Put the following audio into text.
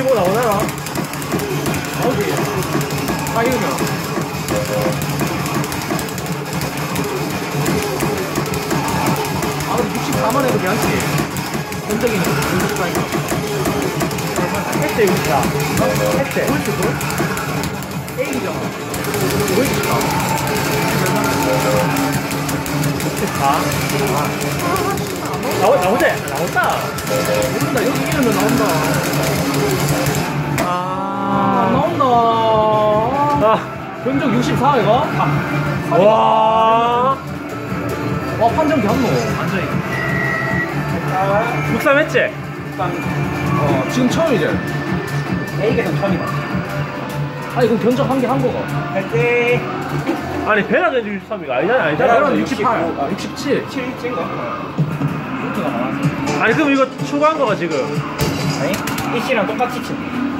65 나오나요? 나오지. 사기면. 아, 근데 64만 해도 괜찮지. 전적이는 64니까. 햇대 64. 햇대. 보이스 그? A이잖아. 보이스다. 64. 나오, 나오지? 나온다. 모른다. 여기 이름은 나온다. 안 아. 나온다. 아. 견적 64 이거? 아, 와. 와, 판정 개안노 완전히. 63 했지? 어, 지금 처음이지? A가 좀 처음이다. 아니, 그럼 견적 한 개 한 거가. 할때 아니, 배가 된 63이가 아니잖아, 아니잖아. 배는 68, 65. 아, 67. 7, 7인 거? 이렇게가 많았어. 아니, 그럼 이거 추가한 거가 지금. PC랑 똑같이 친다